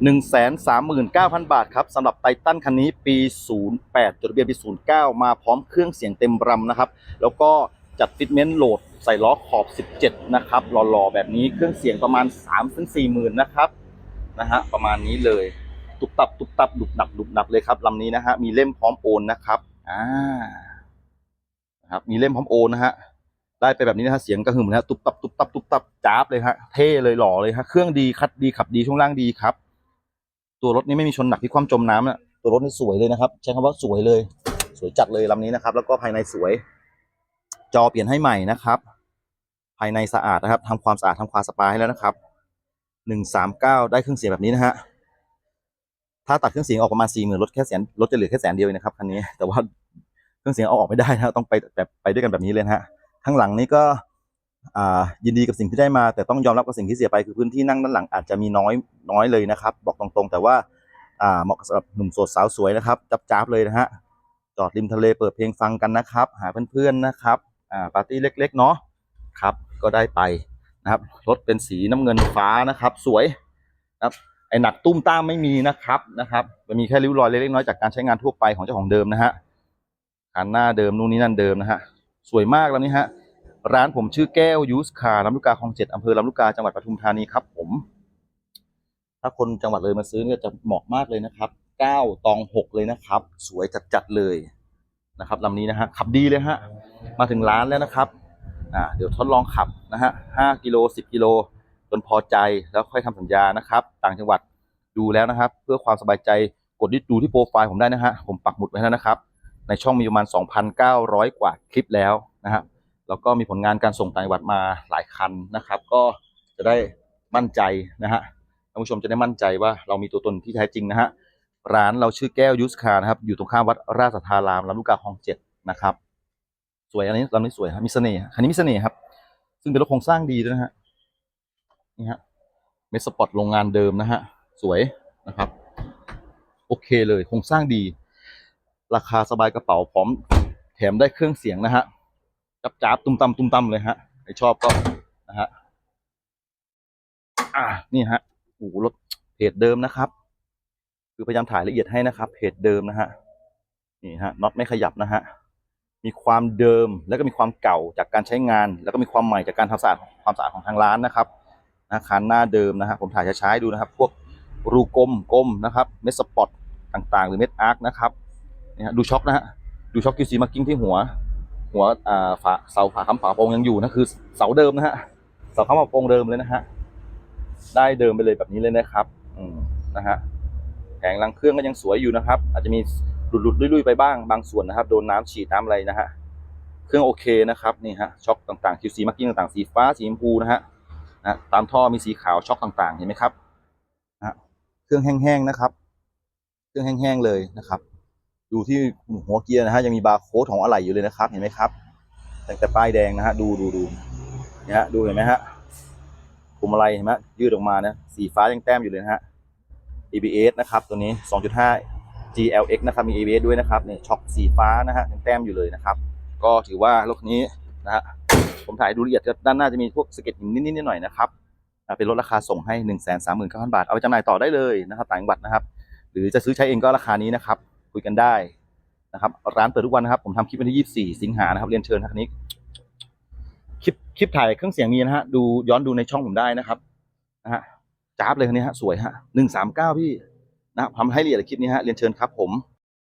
139,000 บาทครับสำหรับไททันคันนี้ปี 08 จดทะเบียนปี 09 มาพร้อมเครื่องเสียงเต็มรำนะครับ แล้วก็จัดฟิตเมนต์โหลดใส่ล้อขอบ 17 นะครับหล่อๆ แบบนี้เครื่องเสียงประมาณ 3-4หมื่นนะครับนะฮะประมาณนี้เลย ตุบตับตุบตับดุบหนับดุบหนับเลยครับลำนี้นะฮะมีเล่มพร้อมโอนนะครับอ่านะครับมีเล่มพร้อมโอนนะฮะได้ไปแบบนี้นะฮะเสียงกระหึ่มนะฮะตุบตับตุบตับตุบตับจ้าบเลยฮะเท่เลยหล่อเลยฮะเครื่องดีคัดดีขับดีช่วงล่างดีครับ ตัวรถนี้ไม่มีชนหนักที่ความจมน้ำนะตัวรถนี่สวยเลยนะครับ ใช้คำว่าสวยเลย สวยจัดเลยลำนี้นะครับ แล้วก็ภายในสวย จอเปลี่ยนให้ใหม่นะครับ ภายในสะอาดนะครับทำความสะอาดทำความสปาให้แล้วนะครับหนึ่งสามเก้าได้เครื่องเสียงแบบนี้นะฮะถ้าตัดเครื่องเสียงออกประมาณสี่หมื่นลดแค่แสนลดจะเหลือแค่แสนเดียวเองนะครับคันนี้ แต่ว่าเครื่องเสียงเอาออกไม่ได้นะต้องไปแบบไปด้วยกันแบบนี้เลยนะฮะข้างหลังนี้ก็ ยินดีกับสิ่งที่ได้มา แต่ต้องยอมรับกับสิ่งที่เสียไปคือพื้นที่นั่งด้านหลังอาจจะมีน้อยน้อยเลยนะครับ บอกตรงๆ แต่ว่าเหมาะสำหรับหนุ่มโสดสาวสวยนะครับจับจ้าบเลยนะฮะจอดริมทะเลเปิดเพลงฟังกันนะครับ หาเพื่อนๆนะครับาปาร์ตี้เล็กๆเนาะครับ ก็ได้ไปนะครับรถเป็นสีน้ำเงินฟ้านะครับ สวยนะครับไอหนักตุ้มต้ามไม่มีนะครับนะครับมันมีแค่ริ้วรอยเล็กๆน้อยจากการใช้งานทั่วไปของเจ้าของเดิมนะฮะคันหน้าเดิมนู่นนี่นั่นเดิมนะฮะสวยมากแล้วนี่ฮะ ร้านผมชื่อแก้วยูสคาร์ลำลูกกาคลองเจ็ดอำเภอลำลูกกาจังหวัดปทุมธานีครับ ผม ถ้าคนจังหวัดเลยมาซื้อเนี่ยจะเหมาะมากเลยนะครับเก้าตองหกเลยนะครับ สวยจัดๆเลยนะครับลำนี้นะฮะขับดีเลยฮะมาถึงร้านแล้วนะครับอ่าเดี๋ยวทดลองขับนะฮะห้ากิโลสิบกิโลจนพอใจแล้วค่อยทำสัญญานะครับ ต่างจังหวัดดูแล้วนะครับ เพื่อความสบายใจกดที่ดูที่โปรไฟล์ผมได้นะฮะผมปักหมุดไว้แล้วนะครับ ในช่องมีประมาณ 2,900 กว่าคลิปแล้วนะฮะ แล้วก็มีผลงานการส่งต่างจังหวัดมาหลายคันนะครับ ก็จะได้มั่นใจนะฮะท่านผู้ชมจะได้มั่นใจว่าเรามีตัวตนที่แท้จริงนะฮะร้านเราชื่อแก้วยูสคาร์นะครับอยู่ตรงข้ามวัดราชธารามลำลูกกาคลองเจ็ดนะครับ สวยอันนี้ลำนี้สวยครับมีเสน่ห์คันนี้มีเสน่ห์ครับ ซึ่งเป็นรถโครงสร้างดีด้วยนะฮะนี่ฮะเมสปอร์ตโรงงานเดิมนะฮะสวยนะครับ โอเคเลยโครงสร้างดี ราคาสบายกระเป๋าพร้อมแถมได้เครื่องเสียงนะฮะ จับจับตุ้มตำตุ้มตำเลยฮะใครชอบก็นะฮะอ่านี่ฮะโอ้โหรถเพจเดิมนะครับ คือพยายามถ่ายละเอียดให้นะครับเพจเดิมนะฮะนี่ฮะน็อตไม่ขยับนะฮะมีความเดิมแล้วก็มีความเก่าจากการใช้งาน แล้วก็มีความใหม่จากการทำสะอาดความสะอาดของทางร้านนะครับนะคันหน้าเดิมนะฮะผมถ่ายช้าๆให้ดูนะครับ พวกรูกลมกลมนะครับเมสสปอตต่างๆ หรือเม็ดอาร์คนะครับนี่ฮะดูช็อคนะฮะดูช็อคคิวซีมาร์กิ้งที่หัว หัวอ่าฝาเสาฝาค้ำฝาโปรงยังอยู่นะคือเสาเดิมนะฮะเสาค้ำฝาโปรงเดิมเลยนะฮะได้เดิมไปเลยแบบนี้เลยนะครับ อืมนะฮะแผงรังเครื่องก็ยังสวยอยู่นะครับ อาจจะมีหลุดๆลุยๆไปบ้างบางส่วนนะครับ โดนน้ำฉีดน้ำอะไรนะฮะเครื่องโอเคนะครับนี่ฮะช็อคต่างๆ QC มาร์กิ้งต่างๆสีฟ้าสีชมพูนะฮะนะตามท่อมีสีขาวช็อคต่างๆ เห็นไหมครับนะเครื่องแห้งๆนะครับ เครื่องแห้งๆเลยนะครับ ดูที่หัวเกียร์นะฮะยังมีบาร์โค้ดของอะไหล่อยู่เลยนะครับ เห็นไหมครับตั้งแต่ป้ายแดงนะฮะดูดูดูเนี่ยฮะดูเห็นไหมฮะพวงมาลัยเห็นไหมยืดออกมานะสีฟ้ายังแต้มอยู่เลยนะฮะ ABS นะครับตัวนี้ 2.5 GLX นะครับมี ABS ด้วยนะครับเนี่ยช็อคสีฟ้านะฮะยังแต้มอยู่เลยนะครับ ก็ถือว่ารถนี้นะฮะผมถ่ายดูละเอียดด้านหน้าจะมีพวกสเก็ดหินนิดๆหน่อยๆนะครับเป็นลดราคาส่งให้หนึ่งแสนสามหมื่นเก้าพันบาท เอาไปจำหน่ายต่อได้เลยนะครับต่างจังหวัดนะครับ หรือจะซื้อใช้เองก็ราคานี้นะครับ คุยกันได้นะครับร้านเปิดทุกวันนะครับ ผมทำคลิปวันที่ 24 สิงหานะครับเรียนเชิญครับนี้คลิปคลิปถ่ายเครื่องเสียงมีนะฮะดูย้อนดูในช่องผมได้นะครับนะฮะจ้าบเลยคันนี้ฮะสวยฮะหนึ่งสามเก้าพี่นะครับทำให้ละเอียดคลิปนี้ฮะเรียนเชิญครับผม